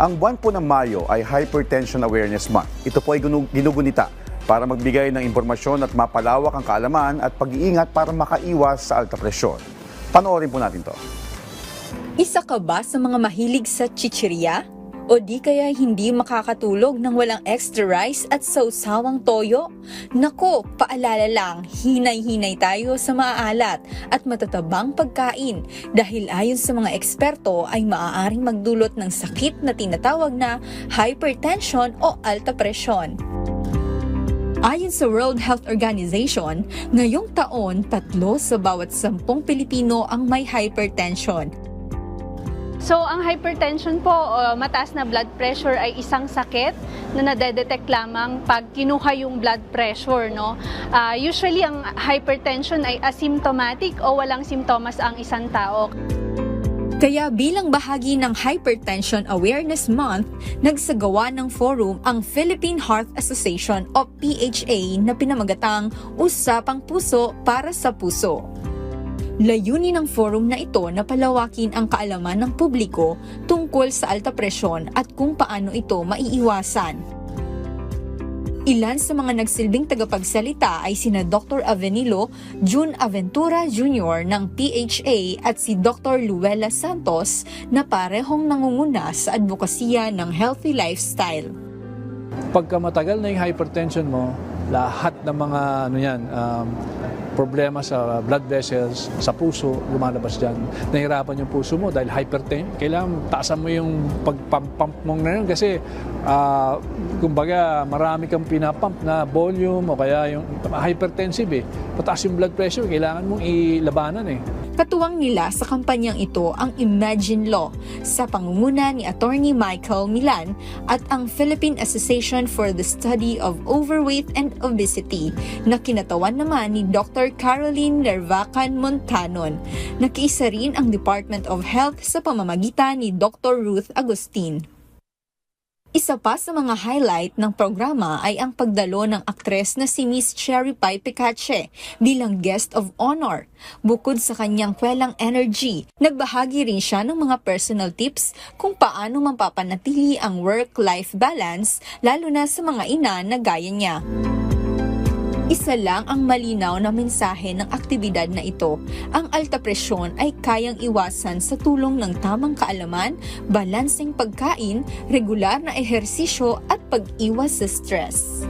Ang buwan po ng Mayo ay Hypertension Awareness Month. Ito po ay ginu- ginugunita para magbigay ng impormasyon at mapalawak ang kaalaman at pag-iingat para makaiwas sa alta presyon. Panoorin po natin to. Isa ka ba sa mga mahilig sa chichirya? O di kaya hindi makakatulog ng walang extra rice at sausawang toyo? Nako, paalala lang, hinay-hinay tayo sa maalat at matatabang pagkain dahil ayon sa mga eksperto ay maaaring magdulot ng sakit na tinatawag na hypertension o alta presyon. Ayon sa World Health Organization, ngayong taon, tatlo sa bawat sampung Pilipino ang may hypertension So, ang hypertension po, uh, mataas na blood pressure ay isang sakit na nadedetect lamang pag kinuha yung blood pressure, no? Ah, usually, ang hypertension ay asymptomatic o walang simptomas ang isang tao. Kaya bilang bahagi ng Hypertension Awareness Month, nagsagawa ng forum ang Philippine Heart Association o PHA na pinamagatang Usapang Puso para sa Puso. Layunin ng forum na ito na palawakin ang kaalaman ng publiko tungkol sa alta presyon at kung paano ito maiiwasan. Ilan sa mga nagsilbing tagapagsalita ay sina Dr. Avenilo June Aventura Jr. ng PHA at si Dr. Luella Santos na parehong nangunguna sa advokasya ng healthy lifestyle. Pagka matagal na yung hypertension mo, lahat ng mga ano yan, um, problema sa blood vessels, sa puso, lumalabas dyan. Nahirapan yung puso mo dahil hypertension. Kailangan taasan mo yung pagpump mo na yun kasi ah, kumbaga marami kang pinapump na volume o kaya yung hypertensive eh. Mataas yung blood pressure, kailangan mong ilabanan eh. Katuwang nila sa kampanyang ito ang Imagine Law sa pangunguna ni Attorney Michael Milan at ang Philippine Association for the Study of Overweight and Obesity na kinatawan naman ni Dr. Caroline Nervacan Montanon. Nakiisa rin ang Department of Health sa pamamagitan ni Dr. Ruth Agustin. Isa pa sa mga highlight ng programa ay ang pagdalo ng aktres na si Miss Cherry Pie Picache bilang guest of honor. Bukod sa kanyang kwelang energy, nagbahagi rin siya ng mga personal tips kung paano mapapanatili ang work-life balance lalo na sa mga ina na gaya niya. Isa lang ang malinaw na mensahe ng aktibidad na ito. Ang alta presyon ay kayang iwasan sa tulong ng tamang kaalaman, balanseng pagkain, regular na ehersisyo at pag-iwas sa stress.